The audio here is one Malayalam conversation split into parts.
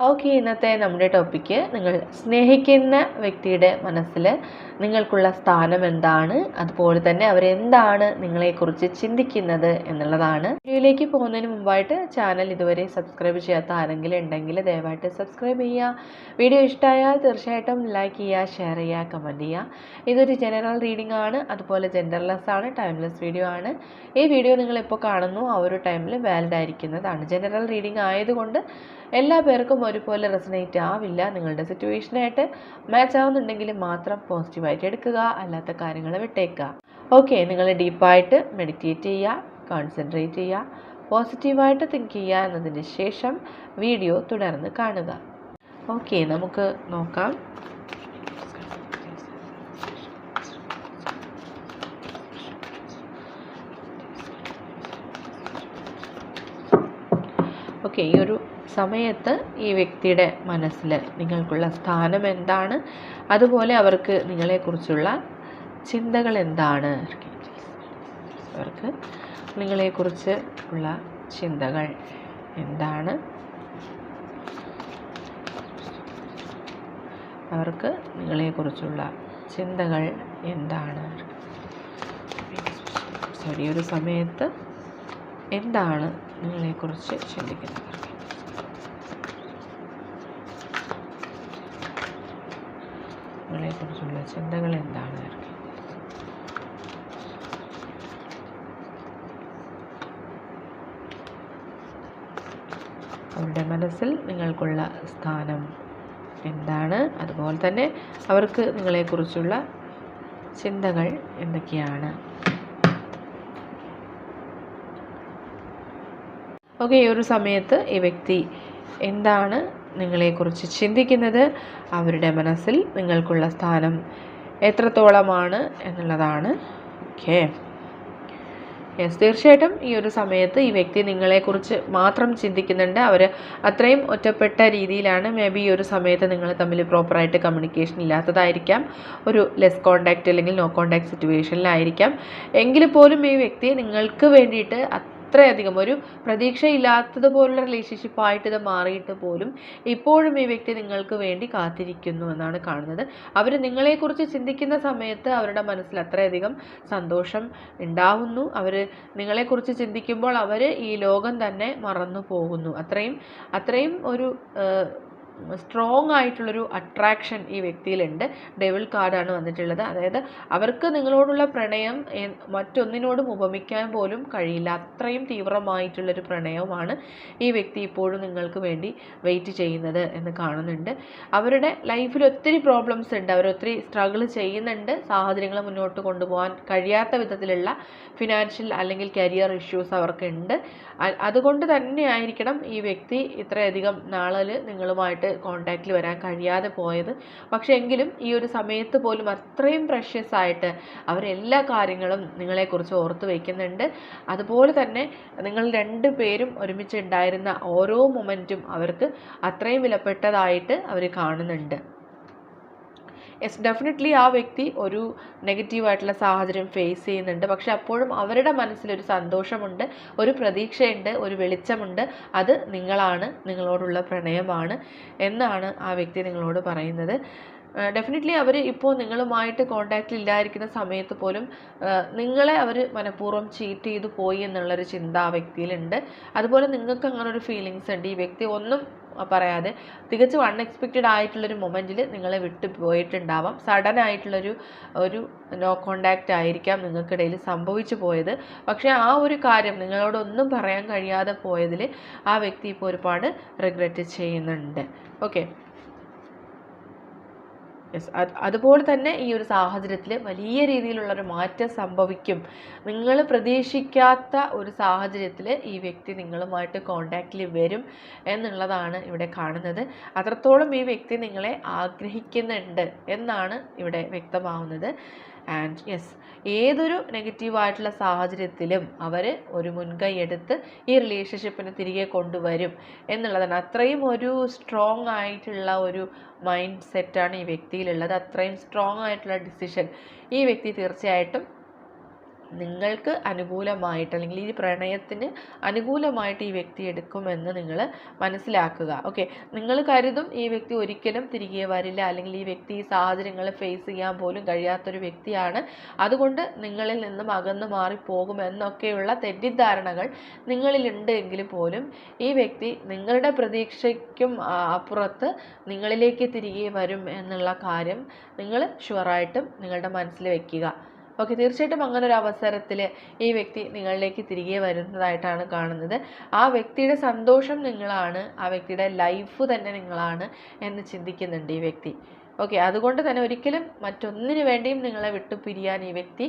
ഓക്കെ ഇന്നത്തെ നമ്മുടെ ടോപ്പിക്ക് നിങ്ങൾ സ്നേഹിക്കുന്ന വ്യക്തിയുടെ മനസ്സിൽ നിങ്ങൾക്കുള്ള സ്ഥാനം എന്താണ്? അതുപോലെ തന്നെ അവരെന്താണ് നിങ്ങളെക്കുറിച്ച് ചിന്തിക്കുന്നത് എന്നുള്ളതാണ്. വീഡിയോയിലേക്ക് പോകുന്നതിന് മുമ്പായിട്ട് ചാനൽ ഇതുവരെ സബ്സ്ക്രൈബ് ചെയ്യാത്ത ആരെങ്കിലും ഉണ്ടെങ്കിൽ ദയവായിട്ട് സബ്സ്ക്രൈബ് ചെയ്യുക. വീഡിയോ ഇഷ്ടമായാൽ തീർച്ചയായിട്ടും ലൈക്ക് ചെയ്യുക ഷെയർ ചെയ്യുക കമന്റ് ചെയ്യുക. ഇതൊരു ജനറൽ റീഡിംഗ് ആണ്. അതുപോലെ ജെൻഡർലെസ് ആണ് ടൈംലെസ് വീഡിയോ ആണ്. ഈ വീഡിയോ നിങ്ങൾ ഇപ്പോൾ കാണുന്നു ആ ഒരു ടൈമിൽ വാലിഡ് ആയിരിക്കുന്നതാണ്. ജനറൽ റീഡിംഗ് ആയതുകൊണ്ട് എല്ലാ പേർക്കും ഒരുപോലെ റെസനേറ്റ് ആവില്ല. നിങ്ങളുടെ സിറ്റുവേഷനായിട്ട് മാച്ച് ആവുന്നുണ്ടെങ്കിൽ മാത്രം പോസിറ്റീവായിട്ട് എടുക്കുക. അല്ലാത്ത കാര്യങ്ങൾ വിട്ടേക്കുക. ഓക്കെ നിങ്ങൾ ഡീപ്പായിട്ട് മെഡിറ്റേറ്റ് ചെയ്യുക കോൺസെൻട്രേറ്റ് ചെയ്യുക പോസിറ്റീവായിട്ട് തിങ്ക് ചെയ്യുക എന്നതിന് ശേഷം വീഡിയോ തുടർന്ന് കാണുക. ഓക്കെ നമുക്ക് നോക്കാം. ഓക്കെ ഈ ഒരു സമയത്ത് ഈ വ്യക്തിയുടെ മനസ്സിൽ നിങ്ങൾക്കുള്ള സ്ഥാനം എന്താണ്? അതുപോലെ അവർക്ക് നിങ്ങളെക്കുറിച്ചുള്ള ചിന്തകൾ എന്താണ്? അവർക്ക് നിങ്ങളെക്കുറിച്ച് ഉള്ള ചിന്തകൾ എന്താണ്? അവർക്ക് നിങ്ങളെക്കുറിച്ചുള്ള ചിന്തകൾ എന്താണ്? സോറി ഒരു സമയത്ത് എന്താണ് നിങ്ങളെക്കുറിച്ച് ചിന്തിക്കുന്നത്? നിങ്ങളെക്കുറിച്ചുള്ള ചിന്തകൾ എന്താണ് അവരുടെ മനസ്സിൽ നിങ്ങൾക്കുള്ള സ്ഥാനം എന്താണ്? അതുപോലെ തന്നെ അവർക്ക് നിങ്ങളെക്കുറിച്ചുള്ള ചിന്തകൾ എന്തൊക്കെയാണ്? ഓക്കെ ഈ ഒരു സമയത്ത് ഈ വ്യക്തി എന്താണ് നിങ്ങളെക്കുറിച്ച് ചിന്തിക്കുന്നത് അവരുടെ മനസ്സിൽ നിങ്ങൾക്കുള്ള സ്ഥാനം എത്രത്തോളമാണ് എന്നുള്ളതാണ്. ഓക്കെ യെസ് തീർച്ചയായിട്ടും ഈ ഒരു സമയത്ത് ഈ വ്യക്തി നിങ്ങളെക്കുറിച്ച് മാത്രം ചിന്തിക്കുന്നുണ്ട്. അവർ അത്രയും ഒറ്റപ്പെട്ട രീതിയിലാണ് മേ ബി ഈ ഒരു സമയത്ത് നിങ്ങൾ തമ്മിൽ പ്രോപ്പറായിട്ട് കമ്മ്യൂണിക്കേഷൻ ഇല്ലാത്തതായിരിക്കാം. ഒരു ലെസ് കോണ്ടാക്റ്റ് അല്ലെങ്കിൽ നോ കോണ്ടാക്ട് സിറ്റുവേഷനിലായിരിക്കാം എങ്കിൽ പോലും ഈ വ്യക്തി നിങ്ങൾക്ക് വേണ്ടിയിട്ട് അത്രയധികം. ഒരു പ്രതീക്ഷയില്ലാത്തതുപോലുള്ള റിലേഷൻഷിപ്പായിട്ട് ഇത് മാറിയിട്ട് പോലും ഇപ്പോഴും ഈ വ്യക്തി നിങ്ങൾക്ക് വേണ്ടി കാത്തിരിക്കുന്നു എന്നാണ് കാണുന്നത്. അവർ നിങ്ങളെക്കുറിച്ച് ചിന്തിക്കുന്ന സമയത്ത് അവരുടെ മനസ്സിൽ അത്രയധികം സന്തോഷം ഉണ്ടാവുന്നു. അവർ നിങ്ങളെക്കുറിച്ച് ചിന്തിക്കുമ്പോൾ അവർ ഈ ലോകം തന്നെ മറന്നു പോകുന്നു അത്രയും അത്രയും ഒരു സ്ട്രോങ് ആയിട്ടുള്ളൊരു അട്രാക്ഷൻ ഈ വ്യക്തിയിലുണ്ട്. ഡെവിൾ കാർഡാണ് വന്നിട്ടുള്ളത്. അതായത് അവർക്ക് നിങ്ങളോടുള്ള പ്രണയം മറ്റൊന്നിനോടും ഉപമിക്കാൻ പോലും കഴിയില്ല. അത്രയും തീവ്രമായിട്ടുള്ളൊരു പ്രണയവുമാണ് ഈ വ്യക്തി ഇപ്പോഴും നിങ്ങൾക്ക് വേണ്ടി വെയിറ്റ് ചെയ്യുന്നത് എന്ന് കാണുന്നുണ്ട്. അവരുടെ ലൈഫിൽ ഒത്തിരി പ്രോബ്ലംസ് ഉണ്ട്. അവരൊത്തിരി സ്ട്രഗിൾ ചെയ്യുന്നുണ്ട്. സാഹചര്യങ്ങൾ മുന്നോട്ട് കൊണ്ടുപോകാൻ കഴിയാത്ത വിധത്തിലുള്ള ഫിനാൻഷ്യൽ അല്ലെങ്കിൽ കരിയർ ഇഷ്യൂസ് അവർക്കുണ്ട്. അതുകൊണ്ട് തന്നെ ആയിരിക്കണം ഈ വ്യക്തി ഇത്രയധികം നാളിൽ നിങ്ങളുമായിട്ട് കോണ്ടാക്റ്റിൽ വരാൻ കഴിയാതെ പോയത്. പക്ഷേ എങ്കിലും ഈ ഒരു സമയത്ത് പോലും അത്രയും പ്രഷ്യസ് ആയിട്ട് അവരെല്ലാ കാര്യങ്ങളും നിങ്ങളെക്കുറിച്ച് ഓർത്ത് വയ്ക്കുന്നുണ്ട് അതുപോലെ തന്നെ നിങ്ങൾ രണ്ട് പേരും ഒരുമിച്ച് ഉണ്ടായിരുന്ന ഓരോ മൊമെന്റും അവർക്ക് അത്രയും വിലപ്പെട്ടതായിട്ട് അവർ കാണുന്നുണ്ട്. യെസ് ഡെഫിനറ്റ്ലി ആ വ്യക്തി ഒരു നെഗറ്റീവായിട്ടുള്ള സാഹചര്യം ഫേസ് ചെയ്യുന്നുണ്ട്. പക്ഷെ അപ്പോഴും അവരുടെ മനസ്സിലൊരു സന്തോഷമുണ്ട് ഒരു പ്രതീക്ഷയുണ്ട് ഒരു വെളിച്ചമുണ്ട്. അത് നിങ്ങളാണ് നിങ്ങളോടുള്ള പ്രണയമാണ് എന്നാണ് ആ വ്യക്തി നിങ്ങളോട് പറയുന്നത്. ഡെഫിനറ്റ്ലി അവർ ഇപ്പോൾ നിങ്ങളുമായിട്ട് കോണ്ടാക്റ്റിൽ ഇല്ലായിരിക്കുന്ന സമയത്ത് പോലും നിങ്ങളെ അവർ മനഃപൂർവം ചീറ്റ് ചെയ്തു പോയി എന്നുള്ളൊരു ചിന്ത ആ വ്യക്തിയിലുണ്ട്. അതുപോലെ നിങ്ങൾക്ക് അങ്ങനെ ഒരു ഫീലിങ്സ് ഉണ്ട്. ഈ വ്യക്തി ഒന്നും പറയാതെ. തികച്ചും അൺഎക്സ്പെക്റ്റഡ് ആയിട്ടുള്ളൊരു മൊമെന്റിൽ നിങ്ങളെ വിട്ടു പോയിട്ടുണ്ടാവാം. സഡൻ ആയിട്ടുള്ളൊരു ഒരു നോ കോണ്ടാക്റ്റ് ആയിരിക്കാം നിങ്ങൾക്കിടയിൽ സംഭവിച്ചു പോയത്. പക്ഷേ ആ ഒരു കാര്യം നിങ്ങളോടൊന്നും പറയാൻ കഴിയാതെ പോയതിൽ ആ വ്യക്തി ഇപ്പോൾ ഒരുപാട് റിഗ്രറ്റ് ചെയ്യുന്നുണ്ട്. ഓക്കെ യെസ് അത് അതുപോലെ തന്നെ ഈ ഒരു സാഹചര്യത്തിൽ വലിയ രീതിയിലുള്ളൊരു മാറ്റം സംഭവിക്കും. നിങ്ങൾ പ്രതീക്ഷിക്കാത്ത ഒരു സാഹചര്യത്തിൽ ഈ വ്യക്തി നിങ്ങളുമായിട്ട് കോണ്ടാക്റ്റിൽ വരും എന്നുള്ളതാണ് ഇവിടെ കാണുന്നത്. അത്രത്തോളം ഈ വ്യക്തി നിങ്ങളെ ആഗ്രഹിക്കുന്നുണ്ട് എന്നാണ് ഇവിടെ വ്യക്തമാവുന്നത്. ആൻഡ് യെസ് ഏതൊരു നെഗറ്റീവായിട്ടുള്ള സാഹചര്യത്തിലും അവർ ഒരു മുൻകൈ എടുത്ത് ഈ റിലേഷൻഷിപ്പിനെ തിരികെ കൊണ്ടുവരും എന്നുള്ളതാണ്. അത്രയും ഒരു സ്ട്രോങ് ആയിട്ടുള്ള ഒരു മൈൻഡ് സെറ്റാണ് ഈ വ്യക്തിയിലുള്ളത്. അത്രയും സ്ട്രോങ് ആയിട്ടുള്ള ഡിസിഷൻ ഈ വ്യക്തി തീർച്ചയായിട്ടും നിങ്ങൾക്ക് അനുകൂലമായിട്ട് അല്ലെങ്കിൽ ഈ പ്രണയത്തിന് അനുകൂലമായിട്ട് ഈ വ്യക്തി എടുക്കുമെന്ന് നിങ്ങൾ മനസ്സിലാക്കുക. ഓക്കെ നിങ്ങൾ കരുതും ഈ വ്യക്തി ഒരിക്കലും തിരികെ വരില്ല അല്ലെങ്കിൽ ഈ വ്യക്തി ഈ സാഹചര്യങ്ങൾ ഫേസ് ചെയ്യാൻ പോലും കഴിയാത്തൊരു വ്യക്തിയാണ്. അതുകൊണ്ട് നിങ്ങളിൽ നിന്നും അകന്നു മാറിപ്പോകുമെന്നൊക്കെയുള്ള തെറ്റിദ്ധാരണകൾ നിങ്ങളിലുണ്ട് എങ്കിൽ പോലും ഈ വ്യക്തി നിങ്ങളുടെ പ്രതീക്ഷയ്ക്കും അപ്പുറത്ത് നിങ്ങളിലേക്ക് തിരികെ വരും എന്നുള്ള കാര്യം നിങ്ങൾ ഷുവറായിട്ടും നിങ്ങളുടെ മനസ്സിൽ വെക്കുക. ഓക്കെ തീർച്ചയായിട്ടും അങ്ങനെ ഒരു അവസരത്തിൽ ഈ വ്യക്തി നിങ്ങളിലേക്ക് തിരികെ വരുന്നതായിട്ടാണ് കാണുന്നത്. ആ വ്യക്തിയുടെ സന്തോഷം നിങ്ങളാണ് ആ വ്യക്തിയുടെ ലൈഫ് തന്നെ നിങ്ങളാണ് എന്ന് ചിന്തിക്കുന്നുണ്ട് ഈ വ്യക്തി. ഓക്കെ അതുകൊണ്ട് തന്നെ ഒരിക്കലും മറ്റൊന്നിനു വേണ്ടിയും നിങ്ങളെ വിട്ടു പിരിയാൻ ഈ വ്യക്തി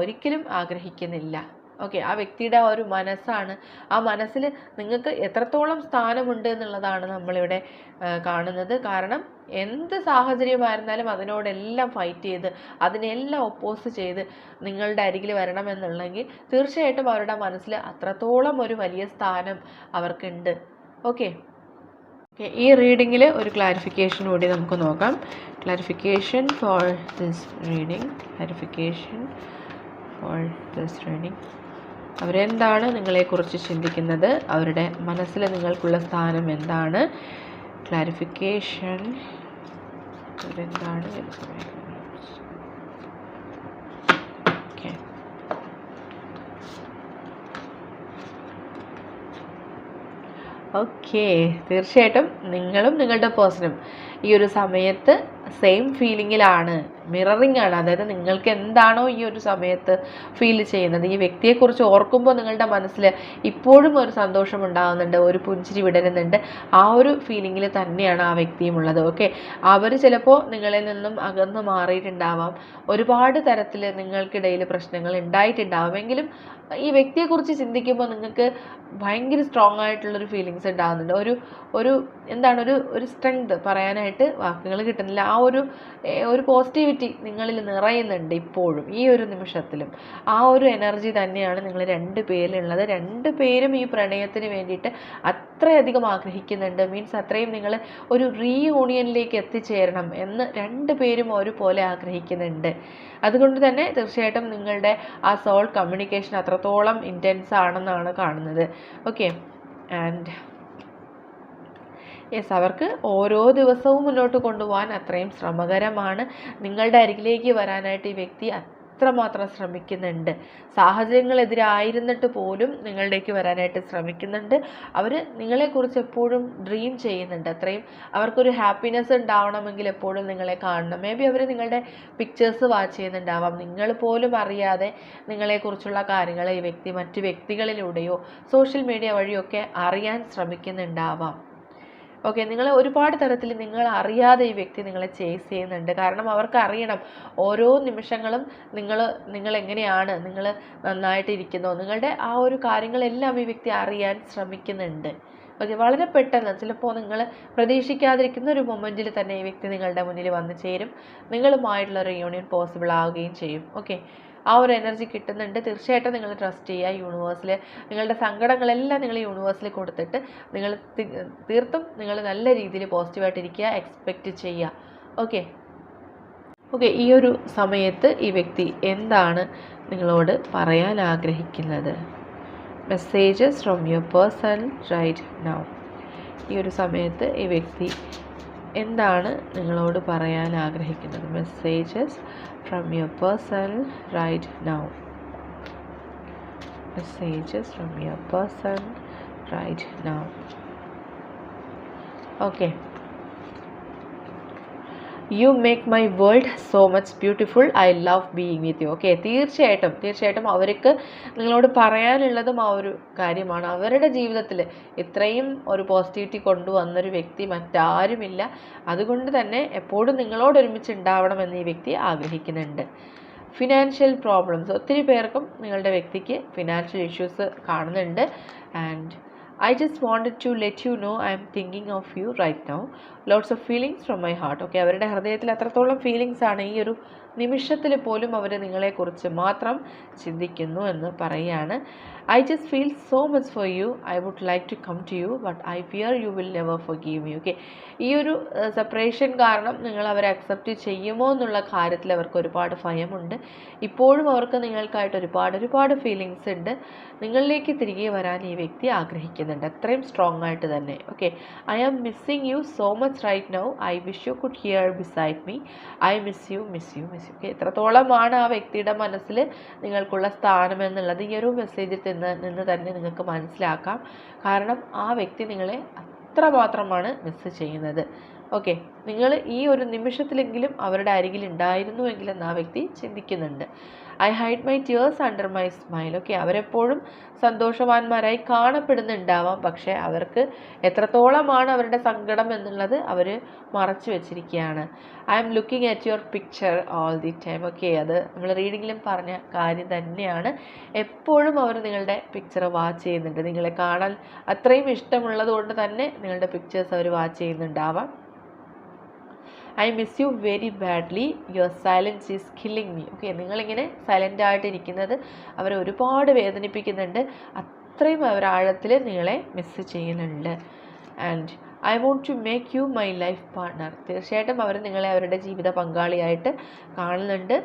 ഒരിക്കലും ആഗ്രഹിക്കുന്നില്ല. ഓക്കെ ആ വ്യക്തിയുടെ ആ ഒരു മനസ്സാണ്. ആ മനസ്സിൽ നിങ്ങൾക്ക് എത്രത്തോളം സ്ഥാനമുണ്ട് എന്നുള്ളതാണ് നമ്മളിവിടെ കാണുന്നത്. കാരണം എന്ത് സാഹചര്യമായിരുന്നാലും അതിനോടെല്ലാം ഫൈറ്റ് ചെയ്ത് അതിനെല്ലാം ഒപ്പോസ് ചെയ്ത് നിങ്ങളുടെ അരികിൽ വരണമെന്നുണ്ടെങ്കിൽ തീർച്ചയായിട്ടും അവരുടെ മനസ്സിൽ അത്രത്തോളം ഒരു വലിയ സ്ഥാനം അവർക്കുണ്ട്. ഓക്കെ. ഓക്കെ ഈ റീഡിങ്ങിൽ ഒരു ക്ലാരിഫിക്കേഷൻ കൂടി നമുക്ക് നോക്കാം. Clarification for this reading clarification for this reading അവരെന്താണ് നിങ്ങളെക്കുറിച്ച് ചിന്തിക്കുന്നത്? അവരുടെ മനസ്സിൽ നിങ്ങൾക്കുള്ള സ്ഥാനം എന്താണ്? ക്ലാരിഫിക്കേഷൻ. അവരെന്താണ് ഓക്കെ. തീർച്ചയായിട്ടും നിങ്ങളും നിങ്ങളുടെ പേഴ്സണും ഈ ഒരു സമയത്ത് സെയിം ഫീലിങ്ങിലാണ്. മിററിംഗ് ആണ്. അതായത് നിങ്ങൾക്ക് എന്താണോ ഈ ഒരു സമയത്ത് ഫീൽ ചെയ്യുന്നത്. ഈ വ്യക്തിയെക്കുറിച്ച് ഓർക്കുമ്പോൾ നിങ്ങളുടെ മനസ്സിൽ ഇപ്പോഴും ഒരു സന്തോഷം ഉണ്ടാകുന്നുണ്ട് ഒരു പുഞ്ചിരി വിടരുന്നുണ്ട്. ആ ഒരു ഫീലിങ്ങിൽ തന്നെയാണ് ആ വ്യക്തിയും ഉള്ളത്. ഓക്കെ അവർ ചിലപ്പോൾ നിങ്ങളിൽ നിന്നും അകന്ന് മാറിയിട്ടുണ്ടാവാം. ഒരുപാട് തരത്തിൽ നിങ്ങൾക്കിടയിൽ പ്രശ്നങ്ങൾ ഉണ്ടായിട്ടുണ്ടാവും. എങ്കിലും ഈ വ്യക്തിയെക്കുറിച്ച് ചിന്തിക്കുമ്പോൾ നിങ്ങൾക്ക് ഭയങ്കര സ്ട്രോങ് ആയിട്ടുള്ളൊരു ഫീലിങ്സ് ഉണ്ടാകുന്നുണ്ട് ഒരു ഒരു എന്താണ്? ഒരു ഒരു സ്ട്രെങ്ത് പറയാനായിട്ട് വാക്കുകൾ കിട്ടുന്നില്ല. ആ ഒരു ഒരു പോസിറ്റിവിറ്റി നിങ്ങളിൽ നിറയുന്നുണ്ട് ഇപ്പോഴും ഈ ഒരു നിമിഷത്തിലും. ആ ഒരു എനർജി തന്നെയാണ് നിങ്ങൾ രണ്ട് പേരിലുള്ളത്. രണ്ട് പേരും ഈ പ്രണയത്തിന് വേണ്ടിയിട്ട് അത്രയധികം ആഗ്രഹിക്കുന്നുണ്ട്. മീൻസ് അത്രയും നിങ്ങൾ ഒരു റീയൂണിയനിലേക്ക് എത്തിച്ചേരണം എന്ന് രണ്ട് പേരും ഒരുപോലെ ആഗ്രഹിക്കുന്നുണ്ട്. അതുകൊണ്ട് തന്നെ തീർച്ചയായിട്ടും നിങ്ങളുടെ ആ സോൾ കമ്മ്യൂണിക്കേഷൻ അത്രത്തോളം ഇന്റൻസ് ആണെന്നാണ് കാണുന്നത്. ഓക്കെ ആൻഡ് യെസ് അവർക്ക് ഓരോ ദിവസവും മുന്നോട്ട് കൊണ്ടുപോകാൻ അത്രയും ശ്രമകരമാണ്. നിങ്ങളുടെ അരികിലേക്ക് വരാനായിട്ട് ഈ വ്യക്തി അത്രമാത്രം ശ്രമിക്കുന്നുണ്ട്. സാഹചര്യങ്ങളെതിരായിരുന്നിട്ട് പോലും നിങ്ങളിലേക്ക് വരാനായിട്ട് ശ്രമിക്കുന്നുണ്ട്. അവർ നിങ്ങളെക്കുറിച്ച് എപ്പോഴും ഡ്രീം ചെയ്യുന്നുണ്ട്. അത്രയും അവർക്കൊരു ഹാപ്പിനെസ് ഉണ്ടാവണമെങ്കിൽ എപ്പോഴും നിങ്ങളെ കാണണം. മേ ബി അവർ നിങ്ങളുടെ പിക്ചേഴ്സ് വാച്ച് ചെയ്യുന്നുണ്ടാവാം. നിങ്ങൾ പോലും അറിയാതെ നിങ്ങളെക്കുറിച്ചുള്ള കാര്യങ്ങൾ ഈ വ്യക്തി മറ്റു വ്യക്തികളിലൂടെയോ സോഷ്യൽ മീഡിയ വഴിയൊക്കെ അറിയാൻ ശ്രമിക്കുന്നുണ്ടാവാം. ഓക്കെ നിങ്ങൾ ഒരുപാട് തരത്തിൽ നിങ്ങൾ അറിയാതെ ഈ വ്യക്തി നിങ്ങളെ ചേസ് ചെയ്യുന്നുണ്ട്. കാരണം അവർക്ക് അറിയണം. ഓരോ നിമിഷങ്ങളും നിങ്ങൾ നിങ്ങൾ എങ്ങനെയാണ്? നിങ്ങൾ നന്നായിട്ട് ഇരിക്കുന്നോ? നിങ്ങളുടെ ആ ഒരു കാര്യങ്ങളെല്ലാം ഈ വ്യക്തി അറിയാൻ ശ്രമിക്കുന്നുണ്ട്. ഓക്കെ വളരെ പെട്ടെന്ന് ചിലപ്പോൾ നിങ്ങൾ പ്രതീക്ഷിക്കാതിരിക്കുന്ന ഒരു മൊമെന്റിൽ തന്നെ ഈ വ്യക്തി നിങ്ങളുടെ മുന്നിൽ വന്നു ചേരും. നിങ്ങളുമായിട്ടുള്ള റിയൂണിയൻ പോസിബിൾ ആവുകയും ചെയ്യും. ഓക്കെ ആ ഒരു എനർജി കിട്ടുന്നുണ്ട്. തീർച്ചയായിട്ടും നിങ്ങൾ ട്രസ്റ്റ് ചെയ്യുക. യൂണിവേഴ്സിൽ നിങ്ങളുടെ സങ്കടങ്ങളെല്ലാം നിങ്ങൾ യൂണിവേഴ്സിൽ കൊടുത്തിട്ട് നിങ്ങൾ തീർത്തും നിങ്ങൾ നല്ല രീതിയിൽ പോസിറ്റീവായിട്ടിരിക്കുക എക്സ്പെക്റ്റ് ചെയ്യുക. ഓക്കെ ഓക്കെ ഈ ഒരു സമയത്ത് ഈ വ്യക്തി എന്താണ് നിങ്ങളോട് പറയാൻ ആഗ്രഹിക്കുന്നത്? Messages from your person right now ഈ ഒരു സമയത്ത് ഈ വ്യക്തി എന്താണ് നിങ്ങളോട് പറയാൻ ആഗ്രഹിക്കുന്നത്? Messages from your person right now messages from your person right now okay you make my world so much beautiful I love being with you okay തീർച്ചയായിട്ടും തീർച്ചയായിട്ടും അവർക്ക് നിങ്ങളോട് പറയാനുള്ളതും ആ ഒരു കാര്യമാണ്. അവരുടെ ജീവിതത്തിൽ ഇത്രയും ഒരു പോസിറ്റിവിറ്റി കൊണ്ടുവന്നൊരു വ്യക്തി മറ്റാരുമില്ല. അതുകൊണ്ട് തന്നെ എപ്പോഴും നിങ്ങളോട് ഒരുമിച്ച് ഉണ്ടാവണമെന്ന് ഈ വ്യക്തി ആഗ്രഹിക്കുന്നുണ്ട്. ഫിനാൻഷ്യൽ പ്രോബ്ലംസ് ഒത്തിരി പേർക്കും നിങ്ങളുടെ വ്യക്തിക്ക് ഫിനാൻഷ്യൽ ഇഷ്യൂസ് കാണുന്നുണ്ട്. And I just wanted to let you know I'm thinking of you right now lots of feelings from my heart okay അവരുടെ ഹൃദയത്തിൽ അത്രത്തോളം ഫീലിങ്സ് ആണ് ഈ ഒരു നിമിഷത്തിൽ പോലും അവർ നിങ്ങളെക്കുറിച്ച് മാത്രം ചിന്തിക്കുന്നു എന്ന് പറയുകയാണ് I just feel so much for you I would like to come to you but I fear you will never forgive you okay ഈ ഒരു സെപ്പറേഷൻ കാരണം നിങ്ങൾ അവരെ അക്സെപ്റ്റ് ചെയ്യുമോ എന്നുള്ള കാര്യത്തിൽ അവർക്ക് ഒരുപാട് ഭയമുണ്ട്. ഇപ്പോഴും അവർക്ക് നിങ്ങൾക്കായിട്ട് ഒരുപാട് ഒരുപാട് ഫീലിങ്സ് ഉണ്ട്. നിങ്ങളിലേക്ക് തിരികെ വരാൻ ഈ വ്യക്തി ആഗ്രഹിക്കുന്നുണ്ട്. അത്രയും സ്ട്രോങ് ആയിട്ട് തന്നെ okay I am missing you so much right now I wish you could here beside me I miss you miss you miss you okay എത്രത്തോളമാണ് ആ വ്യക്തിയുടെ മനസ്സിൽ നിങ്ങൾക്കുള്ള സ്ഥാനം എന്നുള്ളത് ഈ ഒരു മെസ്സേജിൽ നിന്ന് നിന്ന് തന്നെ നിങ്ങൾക്ക് മനസ്സിലാക്കാം. കാരണം ആ വ്യക്തി നിങ്ങളെ അത്രമാത്രമാണ് മിസ് ചെയ്യുന്നത്. ഓക്കെ നിങ്ങൾ ഈ ഒരു നിമിഷത്തിലെങ്കിലും അവരുടെ അരികിൽ ഉണ്ടായിരുന്നുവെങ്കിലെന്ന് ആ വ്യക്തി ചിന്തിക്കുന്നുണ്ട്. I hide my tears under my smile okay അവരെപ്പോഴും സന്തോഷവാന്മാരായി കാണപ്പെടുന്നുണ്ടാവാം. പക്ഷേ അവർക്ക് എത്രത്തോളമാണ് അവരുടെ സങ്കടം എന്നുള്ളത് അവർ മറച്ചു വെച്ചിരിക്കുകയാണ്. I'm looking at your picture all the time okay അത് നമ്മൾ റീഡിങ്ങിലും പറഞ്ഞ കാര്യം തന്നെയാണ്. എപ്പോഴും അവർ നിങ്ങളുടെ പിക്ചർ വാച്ച് ചെയ്യുന്നുണ്ട്. നിങ്ങളെ കാണാൻ അത്രയും ഇഷ്ടമുള്ളത് കൊണ്ട് തന്നെ നിങ്ങളുടെ പിക്ചേഴ്സ് അവർ watch ചെയ്യുന്നുണ്ടാവാം. I miss you very badly your silence is killing me okay നിങ്ങളിങ്ങനെ സൈലന്റ് ആയിട്ടിരിക്കുന്നത് അവരെ ഒരുപാട് വേദനിപ്പിക്കുന്നുണ്ട്. അത്രയും അവർ ആഴത്തിൽ നിങ്ങളെ മിസ് ചെയ്യുന്നുണ്ട്. And I want to make you my life partner തീർച്ചയായിട്ടും അവർ നിങ്ങളെ അവരുടെ ജീവിത പങ്കാളിയായിട്ട് കാണുന്നുണ്ട്.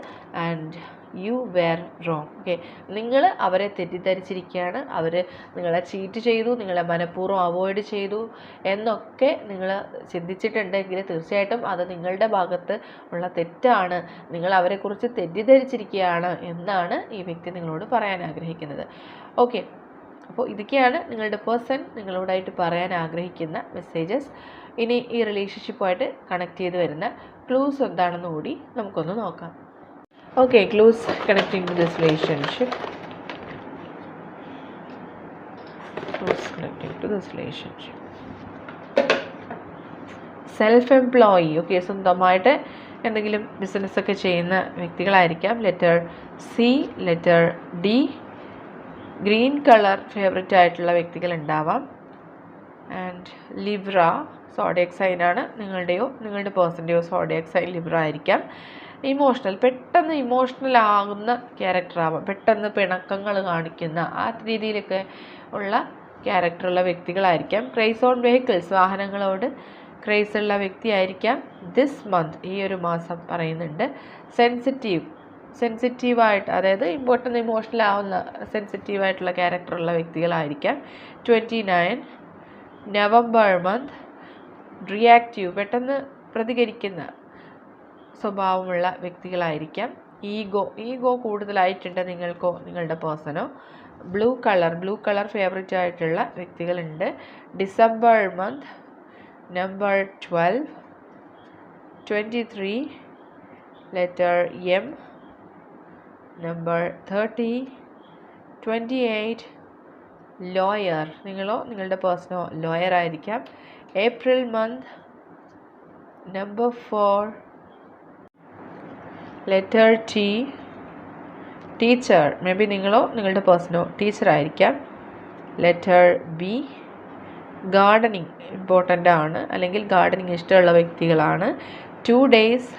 And you were wrong okay നിങ്ങൾ അവരെ തെറ്റിദ്ധരിച്ചിരിക്കുകയാണ്. അവർ നിങ്ങളെ ചീറ്റ് ചെയ്തു നിങ്ങളെ മനഃപൂർവം അവോയ്ഡ് ചെയ്തു എന്നൊക്കെ നിങ്ങൾ ചിന്തിച്ചിട്ടുണ്ടെങ്കിൽ തീർച്ചയായിട്ടും അത് നിങ്ങളുടെ ഭാഗത്ത് ഉള്ള തെറ്റാണ്. നിങ്ങൾ അവരെക്കുറിച്ച് തെറ്റിദ്ധരിച്ചിരിക്കുകയാണ് എന്നാണ് ഈ വ്യക്തി നിങ്ങളോട് പറയാൻ ആഗ്രഹിക്കുന്നത്. ഓക്കെ അപ്പോൾ ഇതൊക്കെയാണ് നിങ്ങളുടെ പേഴ്സൺ നിങ്ങളോടായിട്ട് പറയാൻ ആഗ്രഹിക്കുന്ന മെസ്സേജസ് ഇനി ഈ റിലേഷൻഷിപ്പുമായിട്ട് കണക്ട് ചെയ്ത് വരുന്ന ക്ലൂസ് എന്താണെന്ന് കൂടി നമുക്കൊന്ന് നോക്കാം. Okay clues connecting to this relationship clues connecting to this relationship self employee okay സ്വന്തമായിട്ട് എന്തെങ്കിലും ബിസിനസ്സൊക്കെ ചെയ്യുന്ന വ്യക്തികളായിരിക്കാം. Letter C letter D green colour favourite ആയിട്ടുള്ള വ്യക്തികൾ ഉണ്ടാവാം. ആൻഡ് ലിബ്ര സോഡിയക് സൈനാണ് നിങ്ങളുടെയോ നിങ്ങളുടെ പേഴ്സന്റെയോ സോഡിയക് സൈൻ ലിബ്ര ആയിരിക്കാം. ഇമോഷണൽ പെട്ടെന്ന് ഇമോഷണൽ ആകുന്ന ക്യാരക്ടർ ആവാം. പെട്ടെന്ന് പിണക്കങ്ങൾ കാണിക്കുന്ന ആ രീതിയിലൊക്കെ ഉള്ള ക്യാരക്ടറുള്ള വ്യക്തികളായിരിക്കാം. ക്രൈസ് ഓൺ വെഹിക്കിൾസ് വാഹനങ്ങളോട് ക്രൈസ് ഉള്ള വ്യക്തിയായിരിക്കാം ദിസ് മന്ത് ഈ ഒരു മാസം പറയുന്നുണ്ട്. സെൻസിറ്റീവ് സെൻസിറ്റീവായിട്ട് അതായത് ഇമ്പോർട്ടന്റ് ഇമോഷണൽ ആവുന്ന സെൻസിറ്റീവായിട്ടുള്ള ക്യാരക്ടറുള്ള വ്യക്തികളായിരിക്കാം. Twenty nine November month reactive പെട്ടെന്ന് പ്രതികരിക്കുന്ന സ്വഭാവമുള്ള വ്യക്തികളായിരിക്കാം. ഈഗോ ഈഗോ കൂടുതലായിട്ടുണ്ട് നിങ്ങൾക്കോ നിങ്ങളുടെ പേഴ്സണോ? Blue colour blue colour favourite ആയിട്ടുള്ള വ്യക്തികളുണ്ട്. December month number twelve twenty three letter M number thirty twenty eight lawyer. നിങ്ങളോ നിങ്ങളുടെ പേഴ്സണോ ലോയർ ആയിരിക്കാം. April month number four letter T teacher maybe നിങ്ങളോ നിങ്ങളുടെ പേഴ്സണോ ടീച്ചർ ആയിരിക്കാം. ലെറ്റർ ബി ഗാർഡനിങ് ഇമ്പോർട്ടന്റ് ആണ്. അല്ലെങ്കിൽ ഗാർഡനിങ് ഇഷ്ടമുള്ള വ്യക്തികളാണ്. ടു ഡേയ്സ്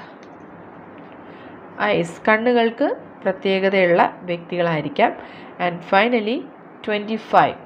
ഐസ് കണ്ണുകൾക്ക് പ്രത്യേകതയുള്ള വ്യക്തികളായിരിക്കാം. And finally twenty five